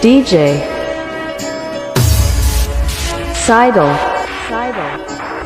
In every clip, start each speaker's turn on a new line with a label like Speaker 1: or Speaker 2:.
Speaker 1: DJ Seidel. Seidel.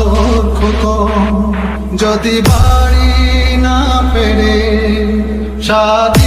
Speaker 2: আদর যদি বাড়ি না পেরে সাদ